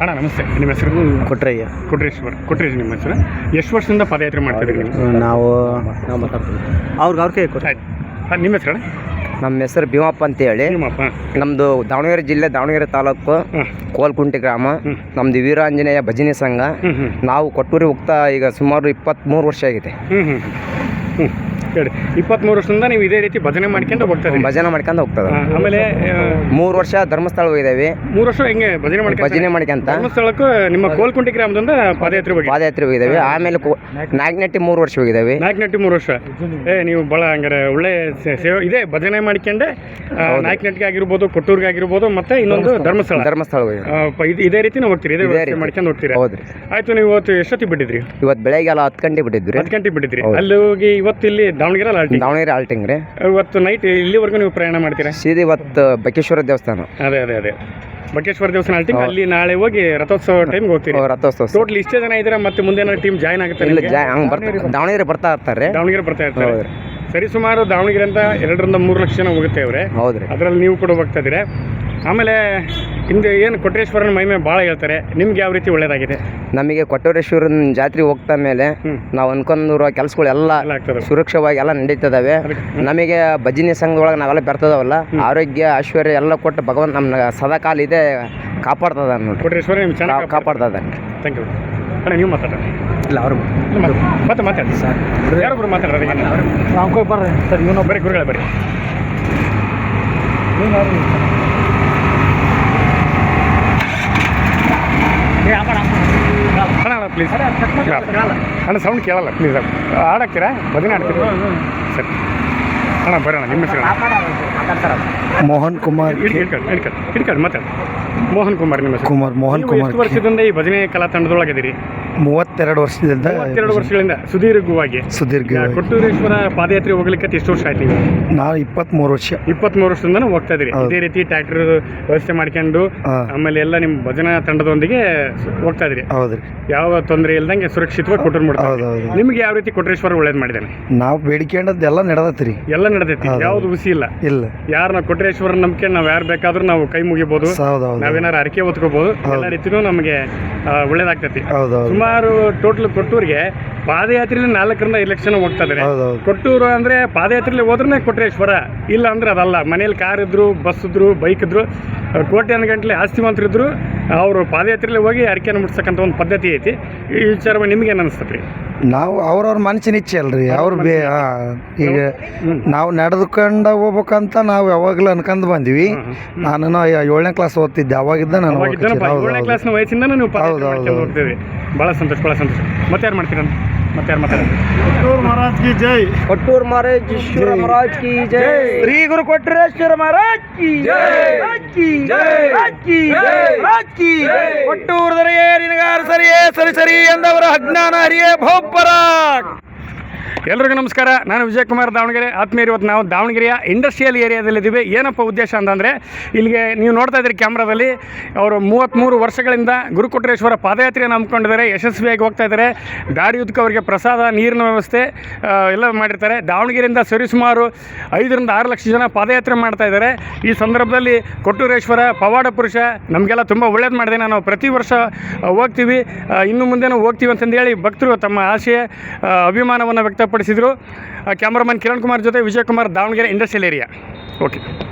ಅಣ್ಣ ನಮಸ್ತೆ. ನಿಮ್ಮ ಹೆಸರು? ಕೊಟ್ರಯ್ಯ. ಕೊಟ್ರೇಶ್ವರ್. ಕೊಟ್ರೇಶ್ ನಿಮ್ಮ ಹೆಸರು? ಎಷ್ಟು ವರ್ಷದಿಂದ ಪದಯಾತ್ರೆ ಮಾಡ್ತಿದ್ದೀರಿ ನೀವು? ನಾವು ಅವ್ರಿಗೆ ಅವ್ರ ಕೈ ಕೊಟ್ರೆ. ಆಯ್ತು. ಹಾಂ ನಿಮ್ಮ ಹೆಸರು ನಮ್ಮ ಹೆಸರು ಭೀಮಪ್ಪ ಅಂತ ಹೇಳಿ ನಿಮ್ಮಪ್ಪ ನಮ್ಮದು ದಾವಣಗೆರೆ ಜಿಲ್ಲೆ ದಾವಣಗೆರೆ ತಾಲೂಕು ಕೋಲ್ಕುಂಟೆ ಗ್ರಾಮ. ನಮ್ದು ನಮ್ಮದು ವೀರಾಂಜನೇಯ ಭಜನೆ ಸಂಘ. ನಾವು ಕೊಟ್ಟೂರಿ ಹೋಗ್ತಾ ಈಗ ಸುಮಾರು ಇಪ್ಪತ್ತ್ಮೂರು ವರ್ಷ ಆಗಿದೆ. ಹ್ಞೂ ಹ್ಞೂ ಹ್ಞೂ ಹೇಳಿ ಇಪ್ಪತ್ತ್ಮೂರು ವರ್ಷದಿಂದ ನೀವು ಇದೇ ರೀತಿ ಭಜನೆ ಮಾಡ್ಕೊಂಡು ಹೋಗ್ತಾ ಇದ್ದೀರಿ. ಭಜನೆ ಮಾಡ್ಕೊಂಡು ಹೋಗ್ತದ. ಆಮೇಲೆ ಮೂರು ವರ್ಷ ಧರ್ಮಸ್ಥಳ ಹೋಗಿದ್ದೇವೆ ಮೂರು ವರ್ಷ ಹೆಂಗೆ ಭಜನೆ ಮಾಡ್ಕೊಂಡು ಭಜನೆ ಮಾಡ್ಕೊಂತ. ಧರ್ಮಸ್ಥಳಕ್ಕೂ ನಿಮ್ಮ ಕೋಲ್ಕುಂಟಿ ಗ್ರಾಮದಿಂದ ಪಾದಯಾತ್ರೆ ಹೋಗಿ ಪಾದಯಾತ್ರೆ ಹೋಗಿದ್ದೇವೆ. ಆಮೇಲೆ ನಾಗ್ನಟ್ಟಿ ಮೂರು ವರ್ಷ ಹೋಗಿದ್ದೇವೆ. ನಾಗ್ನಟ್ಟಿ ನಟ್ಟಿ ಮೂರು ವರ್ಷ. ಏ ನೀವು ಭಾಳ ಹಂಗಾರೆ ಒಳ್ಳೆ ಸೇವೆ ಇದೆ ಭಜನೆ ಮಾಡ್ಕೊಂಡೆ ನಾಯ್ಕನಟ್ಟಿಗೆ ಆಗಿರ್ಬೋದು ಕೊಟ್ಟೂರ್ಗೆ ಆಗಿರ್ಬೋದು ಮತ್ತೆ ಇನ್ನೊಂದು ಧರ್ಮಸ್ಥಳ. ಧರ್ಮಸ್ಥಳ. ಇದು- ರೀತಿ ನಾವು ಹೋಗ್ತೀರಿ ಇದೇ. ಮಾಡ್ಕೊಂಡು ಹೋಗ್ತೀರಿ? ಹೌದ್ರಿ. ಆಯ್ತು ನೀವು ಇವತ್ತು ಎಷ್ಟೊತ್ತಿಗೆ ಬಿಟ್ಟಿದ್ರಿ? ಇವತ್ತು ಬೆಳಗ್ಗೆ ಎಲ್ಲ ಹತ್ತು ಗಂಟೆ ಬಿಟ್ಟಿದ್ರಿ ಹತ್ತು ಗಂಟೆ ಬಿಟ್ಟಿದ್ರಿ. ಅಲ್ಲಿ ಹೋಗಿ ಇವತ್ತು ಇಲ್ಲಿ ದಾವಣಗೆರೆ ಆಲ್ಟಿ ದಾವಣಗೆರೆ ಆಲ್ಟಿಂಗ್ ರೀ. ಇವತ್ತು ನೈಟ್ ಇಲ್ಲಿವರೆಗೂ ನೀವು ಪ್ರಯಾಣ ಮಾಡ್ತೀರಾ? ಸೀದಿ ಇವತ್ತು ಬಕೇಶ್ವರ ದೇವಸ್ಥಾನ. ಅದೇ ಅದೇ ಅದೇ. ಬಕೇಶ್ವರ ದೇವಸ್ಥಾನ ಆಲ್ಟಿಂಗ್ ಅಲ್ಲಿ ನಾಳೆ ಹೋಗಿ ರಥೋತ್ಸವ ಟೈಮ್ಗೆ ಹೋಗ್ತೀರಿ. ರಥೋತ್ಸವ. ಟೋಟಲ್ ಇಷ್ಟೇ ಜನ ಇದ್ದೀರಾ ಮತ್ತೆ ಮುಂದೆ ಟೀಮ್ ಜಾಯ್ನ್ ಆಗುತ್ತೆ ಇಲ್ಲ? ಜಾ ಹಂಗೆ ದಾವಣಗೆರೆ ಬರ್ತಾ ಇರ್ತಾರೆ. ದಾವಣಗೆರೆ ಬರ್ತಾ ಇರ್ತಾರೆ. ಸರಿ ಸುಮಾರು ದಾವಣಗೆರೆ ಅಂತ ಎರಡರಿಂದ ಮೂರು ಲಕ್ಷ ಜನ ಹೋಗುತ್ತೆ ಅವರೇ. ಹೌದ್ರಿ ಅದರಲ್ಲಿ ನೀವು ಕೂಡ ಹೋಗ್ತಾ ಇದ್ದೀರಾ? ಆಮೇಲೆ ಹಿಂದೆ ಏನು ಕೊಟ್ರೇಶ್ವರನ ಮಹಿಮೆ ಭಾಳ ಹೇಳ್ತಾರೆ. ನಿಮ್ಗೆ ಯಾವ ರೀತಿ ಒಳ್ಳೇದಾಗಿದೆ? ನಮಗೆ ಕೊಟ್ಟೂರೇಶ್ವರನ ಜಾತ್ರೆ ಹೋಗ್ತಾ ಮೇಲೆ ನಾವು ಅನ್ಕೊಂಡಿರೋ ಕೆಲಸಗಳೆಲ್ಲ ಸುರಕ್ಷವಾಗಿ ಎಲ್ಲ ನಡೀತದವೆ. ನಮಗೆ ಭಜನೆ ಸಂಘದೊಳಗೆ ನಾವೆಲ್ಲ ಬರ್ತದವಲ್ಲ ಆರೋಗ್ಯ ಐಶ್ವರ್ಯ ಎಲ್ಲ ಕೊಟ್ಟು ಭಗವಂತ ನಮ್ಮ ಸದಾ ಕಾಲ ಇದೆ ಕಾಪಾಡ್ತದ ನೋಡಿ ಕೊಟ್ರೇಶ್ವರ ನಿಮ್ಗೆ ಚೆನ್ನಾಗಿ ಕಾಪಾಡ್ತದ ಥ್ಯಾಂಕ್ ಯು ಅಣ್ಣ ನೀವು ಮಾತಾಡ್ರಿ. ಇಲ್ಲ ಅವರು. ಮತ್ತೆ ಮಾತಾಡಿ ಸರ್ ಯಾರೊಬ್ರು ಮಾತಾಡ್ರಿ? ಬರ್ರಿ. ಸರ್ ಇವನೊಬ್ಬರೇ ಬರೀ ಬರ್ರಿ. ಬರೀ ಅಣ್ಣ ಅಣ್ಣ ಪ್ಲೀಸ್ ಅಣ್ಣ ಸೌಂಡ್ ಕೇಳಲ್ಲ ಪ್ಲೀಸ್ ಆಡಕ್ಕೀರಾ ಭಜನೆ ಆಡ್ತೀರ ಸರಿ. ಅಣ್ಣ ಬರೋಣ ನಿಮ್ಮ ಹೆಸರು ಮೋಹನ್ ಕುಮಾರ್ ಹಿಡ್ಕೊಂಡು ಹಿಡ್ಕೊಂಡು ಹಿಡ್ಕೊಂಡು ಮತ್ತೆ ಮೋಹನ್ ಕುಮಾರ್ ನಿಮ್ಮ ಹೆಸರು. ಕುಮಾರ್ ಮೋಹನ್ ಕುಮಾರ್ ವರ್ಷದಿಂದ ಈ ಭಜನೆ ಕಲಾ ತಂಡದೊಳಗಿದ್ದೀರಿ? ಮೂವತ್ತೆರಡು ವರ್ಷದಿಂದ ಎರಡು ವರ್ಷಗಳಿಂದ ಸುದೀರ್ಘವಾಗಿ. ಸುದೀರ್ಘ ಕೊಟ್ಟೂರೇಶ್ವರ ಪಾದಯಾತ್ರೆ ಹೋಗ್ಲಿಕ್ಕೆ ಎಷ್ಟು ವರ್ಷ ಆಯ್ತು ನೀವು? ನಾವು ಇಪ್ಪತ್ತ್ಮೂರು ವರ್ಷ. ಇಪ್ಪತ್ಮೂರು ವರ್ಷದಿಂದ ಹೋಗ್ತಾ ಇದ್ರಿ ಹೌದು. ಇದೇ ರೀತಿ ಟ್ರ್ಯಾಕ್ಟರ್ ವ್ಯವಸ್ಥೆ ಮಾಡ್ಕೊಂಡು ಹಾ. ಆಮೇಲೆ ಎಲ್ಲ ನಿಮ್ಮ ಭಜನಾ ತಂಡದೊಂದಿಗೆ ಹೋಗ್ತಾ ಇದ್ರಿ ಹೌದ್ರಿ. ಯಾವ ತೊಂದರೆ ಇಲ್ದಂಗೆ ಸುರಕ್ಷಿತವಾಗಿ ಕೊಟ್ಟರು ಮಾಡ್ತಾರೆ ಹೌದು ನಿಮ್ಗೆ ಯಾವ ರೀತಿ ಕೊಟ್ಟರೇಶ್ವರ ಒಳ್ಳೇದು ಮಾಡಿದ್ದಾನೆ? ನಾವು ಬೇಡಿಕೊಂಡದ್ದೆಲ್ಲ ನಡೆದತ್ರಿ. ಎಲ್ಲ ನಡೆದೈತಿ. ಹೌದು. ಯಾವ್ದು ಹುಸಿ ಇಲ್ಲ. ಇಲ್ಲ. ಯಾರನ್ನ ಕೊಟ್ಟರೇಶ್ವರ ನಂಬಿಕೆ ನಾವು ಯಾರು ಬೇಕಾದ್ರೂ ನಾವು ಕೈ ಮುಗಿಬಹುದು ಹೌದು ಹೌದು. ನಾವೇನಾರು ಅರಕೆ ಹೊತ್ಕೋಬಹುದು ಎಲ್ಲ. ರೀತಿನೂ ನಮಗೆ ಒಳ್ಳೇದಾಗ್ತೈತಿ. ಹೌದು ಹೌದು. ಸುಮಾರು ಟೋಟಲ್ ಕೊಟ್ಟೂರಿಗೆ ಪಾದಯಾತ್ರೆಯಲ್ಲಿ ನಾಲ್ಕರಿಂದ ಐದು ಲಕ್ಷ ಹೋಗ್ತಾ ಹೌದು ಕೊಟ್ಟೂರು ಅಂದ್ರೆ ಪಾದಯಾತ್ರೆಯಲ್ಲಿ ಹೋದ್ರೆ ಕೊಟ್ರೇಶ್ವರ. ಇಲ್ಲ ಅಂದ್ರೆ ಅದಲ್ಲ. ಮನೇಲಿ ಕಾರ್ ಇದ್ರು ಬಸ್ ಇದ್ರು ಬೈಕ್ ಇದ್ರು. ಕೋಟ್ಯಾನ ಆಸ್ತಿ ಆಸ್ತಿವಂತರಿದ್ರು ಅವರು ಪಾದಯಾತ್ರೆಯಲ್ಲಿ ಹೋಗಿ ಅರಿಕೆಯನ್ನು ಮುಟ್ಸಕ್ಕಂಥ ಒಂದು ಪದ್ಧತಿ ಐತಿ. ಈ ವಿಚಾರ ನಿಮ್ಗೆ ಏನು ಅನಿಸ್ತದೆ ರೀ? ನಾವು ಅವ್ರವ್ರ ಮನಸ್ಸಿನ ಇಚ್ಛೆ ಅಲ್ರಿ ಅವ್ರು ಬೇ ಈಗ. ನಾವು ನಡೆದುಕೊಂಡು ಹೋಗ್ಬೇಕಂತ ನಾವು ಯಾವಾಗಲೂ ಅನ್ಕೊಂಡು ಬಂದ್ವಿ. ನಾನು ಏಳನೇ ಕ್ಲಾಸ್ ಓದ್ತಿದ್ದೆ ಅವಾಗಿದ್ದ ನಾನು ಏಳನೇ ಕ್ಲಾಸ್ನ ವಯಸ್ಸಿಂದ ನೀವು ಪಾದಯಾತ್ರೆ ಹೌದು, ಹೌದು, ಮಾಡ್ಕೊಂಡು ಭಾಳ ಸಂತೋಷ ಭಾಳ ಸಂತೋಷ. ಮತ್ತೆ ಯಾರು ಮಾಡ್ತೀರ? ಮತ್ತೆ ಯಾರು ಮಾತಾಡ ಮಹಾರಾಜ್ ಕಿ ಜೈ. ಕೊಟ್ಟೂರು ಮಹಾರಾಜ್ ಮಹಾರಾಜ್ ಕಿ ಜೈ. ಶ್ರೀ ಗುರು ಕೊಟ್ಟೂರೇಶ್ವರ ಮಹಾರಾಜ್ ಕಿ ಕೊಟ್ಟೂರು ದರಿಯೇ ನಿನಗಾರ ಸರಿಯೇ ಸರಿ ಸರಿ ಎಂದವರ ಅಜ್ಞಾನ ಹರಿಯೇ ಭೋಪರ. ಎಲ್ರಿಗೂ ನಮಸ್ಕಾರ. ನಾನು ವಿಜಯಕುಮಾರ್ ದಾವಣಗೆರೆ. ಆತ್ಮೀಯರು, ಇವತ್ತು ನಾವು ದಾವಣಗೆರೆಯ ಇಂಡಸ್ಟ್ರಿಯಲ್ ಏರಿಯಾದಲ್ಲಿದ್ದೀವಿ ಏನಪ್ಪ ಉದ್ದೇಶ ಅಂತಂದರೆ, ಇಲ್ಲಿಗೆ ನೀವು ನೋಡ್ತಾ ಇದ್ದೀರಿ ಕ್ಯಾಮ್ರಾದಲ್ಲಿ, ಅವರು ಮೂವತ್ತ್ಮೂರು ವರ್ಷಗಳಿಂದ ಗುರುಕೊಟ್ರೇಶ್ವರ ಪಾದಯಾತ್ರೆಯನ್ನು ಹಮ್ಮಿಕೊಂಡಿದ್ದಾರೆ. ಯಶಸ್ವಿಯಾಗಿ ಹೋಗ್ತಾ ಇದ್ದಾರೆ. ದಾರಿಯುದ್ದಕ್ಕೆ ಅವರಿಗೆ ಪ್ರಸಾದ, ನೀರಿನ ವ್ಯವಸ್ಥೆ ಎಲ್ಲ ಮಾಡಿರ್ತಾರೆ. ದಾವಣಗೆರೆಯಿಂದ ಸರಿಸುಮಾರು ಐದರಿಂದ ಆರು ಲಕ್ಷ ಜನ ಪಾದಯಾತ್ರೆ ಮಾಡ್ತಾ ಇದ್ದಾರೆ. ಈ ಸಂದರ್ಭದಲ್ಲಿ ಕೊಟ್ಟೂರೇಶ್ವರ, ಪವಾಡ ಪುರುಷ, ನಮಗೆಲ್ಲ ತುಂಬ ಒಳ್ಳೇದು ಮಾಡಿದೆ. ನಾವು ಪ್ರತಿ ವರ್ಷ ಹೋಗ್ತೀವಿ. ಇನ್ನು ಮುಂದೆನೂ ಹೋಗ್ತೀವಿ ಅಂತಂದೇಳಿ ಭಕ್ತರು ತಮ್ಮ ಆಶೆ ಅಭಿಮಾನವನ್ನು ಅಭಿಮಾನವನ್ನು ವ್ಯಕ್ತಪಡಿಸಿದರು. ಕ್ಯಾಮ್ರಾಮನ್ ಕಿರಣ್ ಕುಮಾರ್ ಜೊತೆ Vijayakumar Davanagere industrial area. Okay.